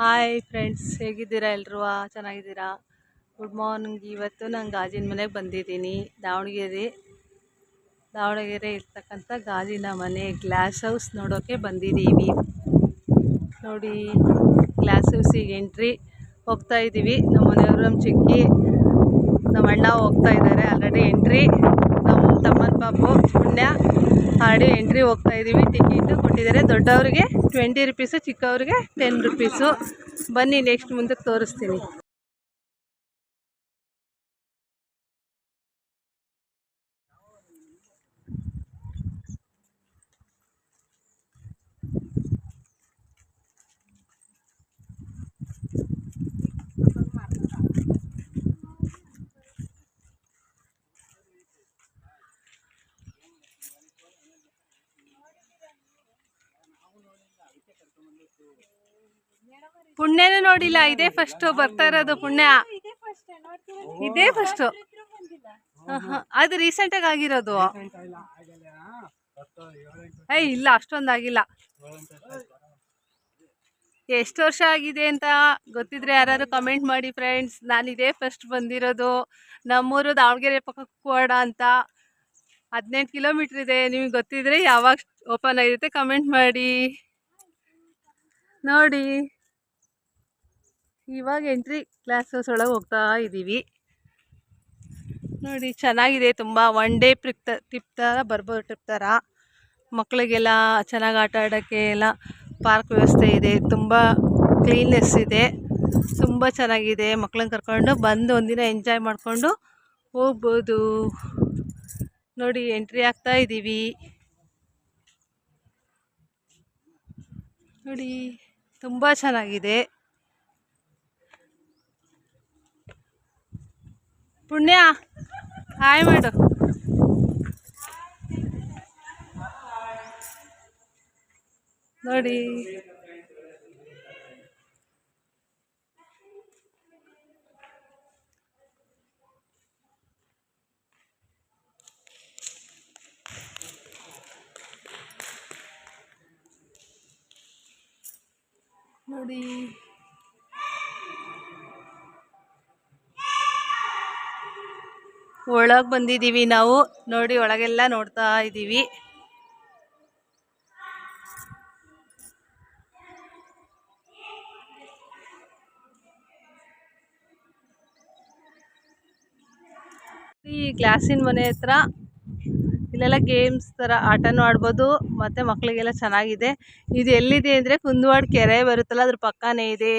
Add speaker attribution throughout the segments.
Speaker 1: Hi friends ಹೇಗಿದ್ದೀರಾ ಎಲ್ರೂ? ಚೆನ್ನಾಗಿದ್ದೀರಾ? ಗುಡ್ ಮಾರ್ನಿಂಗ್ ಇವತ್ತು ನಾನು ಗಾಜಿನ ಮನೆಗೆ ಬಂದಿದ್ದೀನಿ. ದಾವಣಗೆರೆ ದಾವಣಗೆರೆ ಇರ್ತಕ್ಕಂಥ ಗಾಜಿನ ಮನೆ ಗ್ಲಾಸ್ ಹೌಸ್ ನೋಡೋಕ್ಕೆ ಬಂದಿದ್ದೀವಿ ನೋಡಿ ಗ್ಲಾಸ್ ಹೌಸಿಗೆ ಎಂಟ್ರಿ ಹೋಗ್ತಾ ಇದ್ದೀವಿ ನಮ್ಮ ಮನೆಯವರು ನಮ್ಮ ಚಿಕ್ಕಿ ನಮ್ಮ ಅಣ್ಣ ಹೋಗ್ತಾ ಇದ್ದಾರೆ. ಆಲ್ರೆಡಿ ಎಂಟ್ರಿ ನಮ್ಮ ತಮ್ಮನ ಪಾಪು ಪುಣ್ಯ ಆಲ್ರೆಡಿ ಎಂಟ್ರಿ ಹೋಗ್ತಾ ಇದ್ದೀವಿ ಟಿಕೆಟ್ ಕೊಟ್ಟಿದ್ದಾರೆ ದೊಡ್ಡವರಿಗೆ. ಟ್ವೆಂಟಿ ರುಪೀಸು ಚಿಕ್ಕವ್ರಿಗೆ ಟೆನ್ ರುಪೀಸು ಬನ್ನಿ ನೆಕ್ಸ್ಟ್ ಮುಂದಕ್ಕೆ ತೋರಿಸ್ತೀನಿ. ಪುಣ್ಯನೂ ನೋಡಿಲ್ಲ, ಇದೇ ಫಸ್ಟ್ ಬರ್ತಾ ಇರೋದು ಪುಣ್ಯ. ಇದೇ ಫಸ್ಟ್ ಅದು ರೀಸೆಂಟಾಗಿ ಆಗಿರೋದು. ಏಯ್, ಇಲ್ಲ ಅಷ್ಟೊಂದಾಗಿಲ್ಲ ಎಷ್ಟು ವರ್ಷ ಆಗಿದೆ ಅಂತ ಗೊತ್ತಿದ್ರೆ ಯಾರು ಕಮೆಂಟ್ ಮಾಡಿ ಫ್ರೆಂಡ್ಸ್ ನಾನು ಇದೇ ಫಸ್ಟ್ ಬಂದಿರೋದು. ನಮ್ಮೂರು ದಾವಣಗೆರೆ ಪಕ್ಕ ಕುವಾಡ ಅಂತ. ಹದಿನೆಂಟು ಕಿಲೋಮೀಟ್ರ್ ಇದೆ, ನಿಮಗೆ ಗೊತ್ತಿದ್ರೆ ಯಾವಾಗ ಓಪನ್ ಆಗಿರುತ್ತೆ ಕಮೆಂಟ್ ಮಾಡಿ. ನೋಡಿ. ಇವಾಗ ಎಂಟ್ರಿ ಕ್ಲಾಸಸ್ ಒಳಗೆ ಹೋಗ್ತಾ ಇದ್ದೀವಿ ನೋಡಿ, ಚೆನ್ನಾಗಿದೆ. ತುಂಬ ಒನ್ ಡೇ ಟ್ರಿಪ್ ಟ್ರಿಪ್ ಥರ ಬರ್ಬೋದು ಟ್ರಿಪ್ ಥರ ಮಕ್ಕಳಿಗೆಲ್ಲ ಚೆನ್ನಾಗಿ ಆಟ ಆಡೋಕ್ಕೆ ಎಲ್ಲ ಪಾರ್ಕ್ ವ್ಯವಸ್ಥೆ ಇದೆ. ತುಂಬ ಕ್ಲೀನ್ನೆಸ್ ಇದೆ. ತುಂಬ ಚೆನ್ನಾಗಿದೆ. ಮಕ್ಕಳನ್ನ ಕರ್ಕೊಂಡು ಬಂದು ಒಂದಿನ ಎಂಜಾಯ್ ಮಾಡಿಕೊಂಡು ಹೋಗ್ಬೋದು. ನೋಡಿ ಎಂಟ್ರಿ ಆಗ್ತಾ ಇದ್ದೀವಿ ನೋಡಿ. ತುಂಬ ಚೆನ್ನಾಗಿದೆ. ಪುಣ್ಯ. ಹಾಯ್ ಮಾಡು. ನೋಡಿ. ನೋಡಿ. ಒಳಗೆ ಬಂದಿದ್ದೀವಿ ನಾವು. ನೋಡಿ ಒಳಗೆಲ್ಲ ನೋಡ್ತಾ ಇದ್ದೀವಿ ಈ ಗ್ಲಾಸಿನ ಮನೆ ಹತ್ರ ಇಲ್ಲೆಲ್ಲ ಗೇಮ್ಸ್ ಥರ ಆಟನೂ ಆಡ್ಬೋದು, ಮತ್ತು ಮಕ್ಕಳಿಗೆಲ್ಲ ಚೆನ್ನಾಗಿದೆ. ಇದು ಎಲ್ಲಿದೆ ಅಂದರೆ ಕುಂದುವಾಡ ಕೆರೆ ಬರುತ್ತಲ್ಲ, ಅದ್ರ ಪಕ್ಕನೇ ಇದೆ.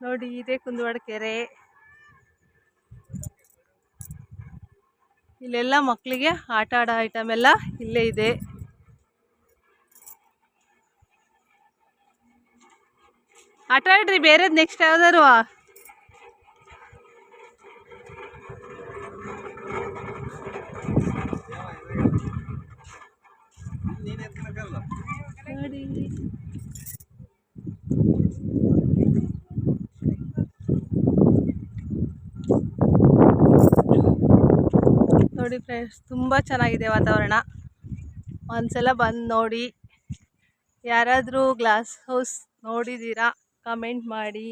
Speaker 1: ನೋಡಿ, ಇದೆ ಕುಂದುವಾಡ ಕೆರೆ. ಇಲ್ಲೆಲ್ಲ ಮಕ್ಕಳಿಗೆ ಆಟ ಆಡೋ ಐಟಮ್ ಎಲ್ಲ ಇಲ್ಲೇ ಇದೆ. ಆಟ ಆಡ್ರಿ, ಬೇರೆದು ನೆಕ್ಸ್ಟ್ ಯಾವ್ದಾರು ನೋಡಿ ನೋಡಿ ಫ್ರೆಂಡ್ಸ್ ತುಂಬ ಚೆನ್ನಾಗಿದೆ ವಾತಾವರಣ. ಒಂದ್ಸಲ ಬಂದು ನೋಡಿ. ಯಾರಾದರೂ ಗ್ಲಾಸ್ ಹೌಸ್ ನೋಡಿದ್ದೀರಾ ಕಮೆಂಟ್ ಮಾಡಿ.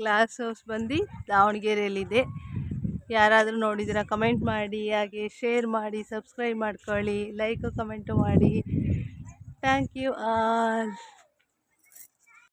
Speaker 1: ಗ್ಲಾಸ್ ಹೌಸ್ ಬಂದು ದಾವಣಗೆರೆಯಲ್ಲಿದೆ. ಯಾರಾದರೂ ನೋಡಿದ್ದೀರಾ ಕಮೆಂಟ್ ಮಾಡಿ, ಹಾಗೆ ಶೇರ್ ಮಾಡಿ ಸಬ್ಸ್ಕ್ರೈಬ್ ಮಾಡ್ಕೊಳ್ಳಿ ಲೈಕು ಕಮೆಂಟು ಮಾಡಿ. Thank you all